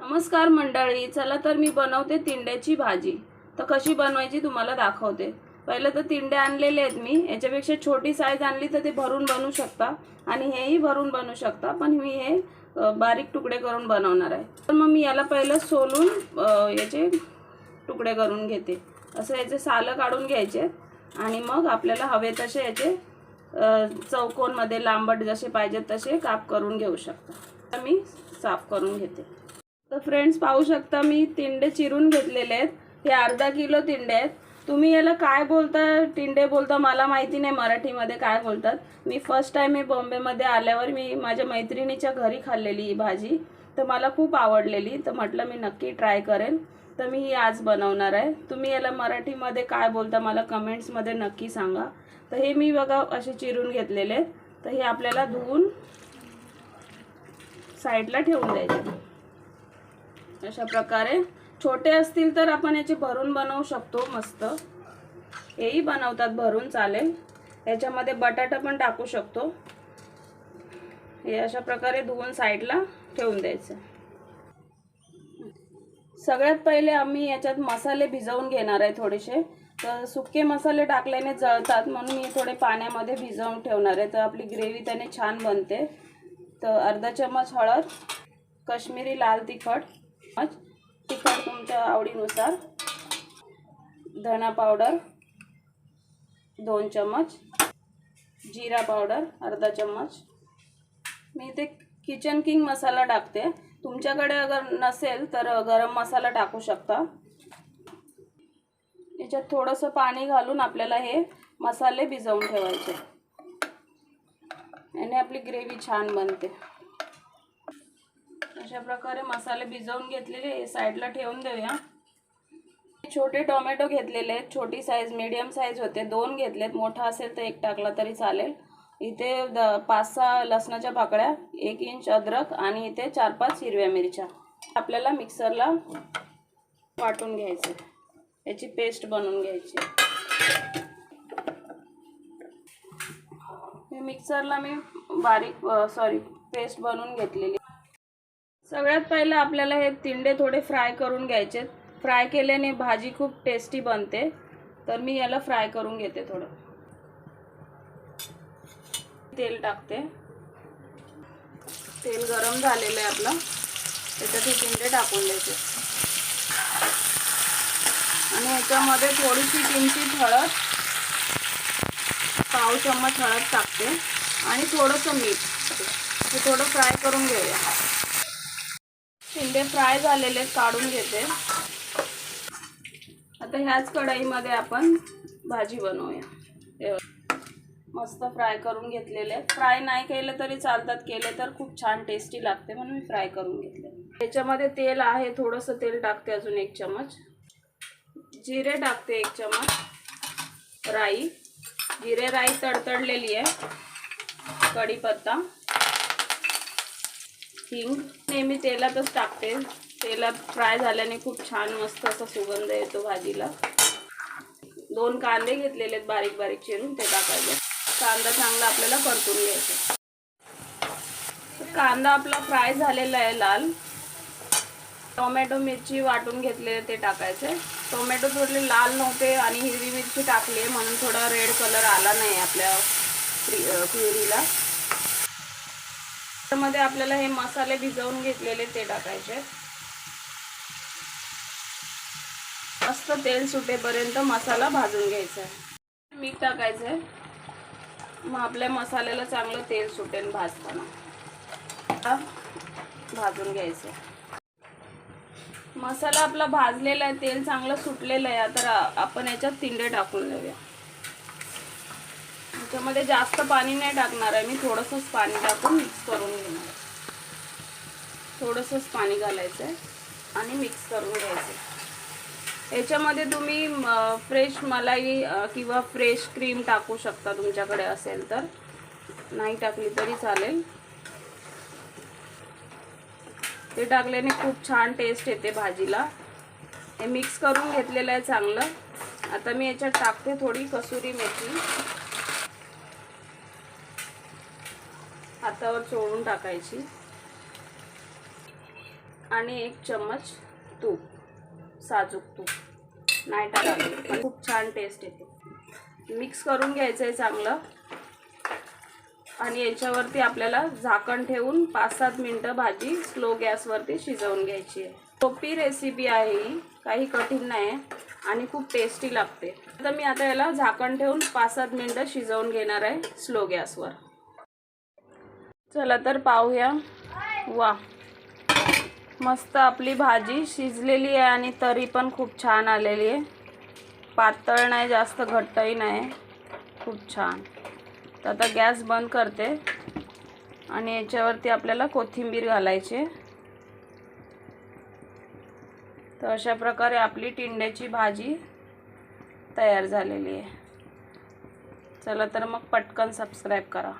नमस्कार मंडळी चला तर मी बनवते तिंड्याची भाजी. तर कशी बनवायची तुम्हाला दाखवते. पहिलं तर तिंडे आणलेले आहेत मी. याच्यापेक्षा छोटी साईज आणली तर ते भरून बनवू शकता. आणि हेही भरून बनवू शकता. पण मी हे बारीक तुकडे करून बनवणार आहे. तर मग मी याला पहिलं सोलून याचे तुकडे करून घेते. असं याचे सालं काढून घ्यायचे. आणि मग आपल्याला हवे तसे याचे चौकोनमध्ये लांबट जसे पाहिजेत तसे काप करून घेऊ शकता. तर मी साफ करून घेते. तर फ्रेंड्स पाहू शकता मी तिंडे चिरून घेतलेले आहेत. हे अर्धा किलो तिंडे आहेत. तुम्ही याला काय बोलता तिंडे बोलता मला माहिती नाही मराठीमध्ये काय बोलतात. मी फर्स्ट टाईम मी बॉम्बेमध्ये आल्यावर मी माझ्या मैत्रिणीच्या घरी खाल्लेली ही भाजी. तर मला खूप आवडलेली. तर म्हटलं मी नक्की ट्राय करेन. तर मी ही आज बनवणार आहे. तुम्ही याला मराठीमध्ये काय बोलता मला कमेंट्समध्ये नक्की सांगा. तर हे मी बघा असे चिरून घेतलेले आहेत. तर हे आपल्याला धुवून साईडला ठेवून द्यायचे. अशा प्रकारे. छोटे असतील तर आपण याचे भरून बनवू शकतो मस्त. हेही बनवतात भरून चालेल. याच्यामध्ये बटाटा पण टाकू शकतो. हे अशा प्रकारे धुवून साईडला ठेवून द्यायचं. सगळ्यात पहिले आम्ही याच्यात मसाले भिजवून घेणार आहे थोडेसे. तर सुके मसाले टाकल्याने जळतात म्हणून मी थोडे पाण्यामध्ये भिजवून ठेवणार आहे. तर आपली ग्रेव्ही त्याने छान बनते. तर अर्धा चम्मच हळद कश्मीरी लाल तिखट चम्मच तिखट तुमच्या आवडीनुसार. धना पावडर दोन चम्मच. जिरा पावडर अर्धा चम्मच. मी इथे किचन किंग मसाला टाकते. तुमच्याकडे अगर नसेल तर गरम मसाला टाकू शकता. याच्यात थोडंसं पाणी घालून आपल्याला हे मसाले भिजवून ठेवायचे. याने आपली ग्रेव्ही छान बनते. अशा प्रकारे मसाले भिजवून घेतलेले हे साईडला ठेवून देऊया. छोटे टोमॅटो घेतलेले आहेत. छोटी साईज मीडियम साईज होते. दोन घेतलेत. मोठा असेल तर एक टाकला तरी चालेल. इथे द पाच सहा लसणाच्या पाकळ्या एक इंच अद्रक आणि इथे चार पाच हिरव्या मिरच्या. आपल्याला मिक्सरला वाटून घ्यायचे याची पेस्ट बनवून घ्यायची. मिक्सरला मी बारीक सॉरी पेस्ट बनवून घेतलेली सगळ्यात पहिलं आपल्याला हे तिंडे थोडे फ्राय करून घ्यायचे. फ्राय केल्याने भाजी खूप टेस्टी बनते. तर मी याला फ्राय करून घेते थोडं. तेल टाकते. तेल गरम झालेलं आहे आपलं. त्याच्यात हे तिंडे टाकून द्यायचे. आणि ह्याच्यामध्ये थोडीशी किंचित हळद पाव चम्मच हळद टाकते. आणि थोडंसं मीठ. हे थोडं फ्राय करून घेऊया. शिंदे फ्राय झालेले काढून घेते. आता ह्याच कढईमध्ये आपण भाजी बनवूया. मस्त फ्राय करून घेतलेले फ्राय नाही केले तरी चालतात. केले तर खूप छान टेस्टी लागते म्हणून मी फ्राय करून घेतले. त्याच्यामध्ये तेल आहे. थोडंसं तेल टाकते अजून एक चमच जिरे टाकते एक चमच राई. जिरे राई तडतडलेली आहे. कढीपत्ता. हिंग नेहमी तेलातच टाकते. तेलात फ्राय झाल्याने खूप छान मस्त असा सुगंध येतो भाजीला. दोन कांदे घेतलेले आहेत बारीक बारीक चिरून ते टाकायचे. कांदा चांगला आपल्याला परतून घ्यायचा. कांदा आपला फ्राय झालेला आहे लाल. टोमॅटो मिरची वाटून घेतलेले ते टाकायचे. टोमॅटो थोडे लाल नव्हते आणि हिरवी मिरची टाकली म्हणून थोडा रेड कलर आला नाही आपल्या प्युरीला त्यामध्ये आपल्याला हे मसाले भिजवून घेतलेले ते टाकायचे. मस्त तेल सुटेपर्यंत मसाला भाजून घ्यायचा. आहे मीठ टाकायचं आहे मग आपल्या मसाल्याला चांगलं तेल सुटेल भाजताना. भाजून घ्यायचं मसाला आपला भाजलेला आहे तेल चांगलं सुटलेलं आहे तर आपण याच्यात तिंडे टाकून देऊया. याच्यामध्ये जास्त पाणी नाही टाकणार आहे मी थोडंसंच पाणी टाकून मिक्स करून थोडंसंच पाणी घालायचं आहे आणि मिक्स करून घ्यायचं याच्यामध्ये तुम्ही फ्रेश मलाई किंवा फ्रेश क्रीम टाकू शकता तुमच्याकडे असेल तर. नाही टाकली तरी चालेल. ते टाकल्याने खूप छान टेस्ट येते भाजीला. हे मिक्स करून घेतलेलं आहे चांगलं. आता मी याच्यात टाकते थोडी कसुरी मेथी. हातावर चोळून टाकायची. आणि एक चम्मच तूप साजूक तूप. नाही टाकावे खूप छान टेस्ट येते. मिक्स करून घ्यायचं आहे चांगलं. आणि याच्यावरती आपल्याला झाकण ठेवून पाच सात मिनटं भाजी स्लो गॅसवरती शिजवून घ्यायची आहे. सोपी रेसिपी आहे ही. काही कठीण नाही आहे आणि खूप टेस्टी लागते. तर मी आता याला झाकण ठेवून पाच सात मिनटं शिजवून घेणार आहे स्लो गॅसवर चला तर पाहूया. वा मस्त आपली भाजी शिजलेली आहे आणि तरी पण खूप छान आलेली आहे. पातळ नाही जास्त घट्टही नाही. खूप छान. तर आता गॅस बंद करते. आणि याच्यावरती आपल्याला कोथिंबीर घालायची. आहे. तर अशा प्रकारे आपली टिंड्याची भाजी तयार झालेली आहे. चला तर मग पटकन सबस्क्राईब करा.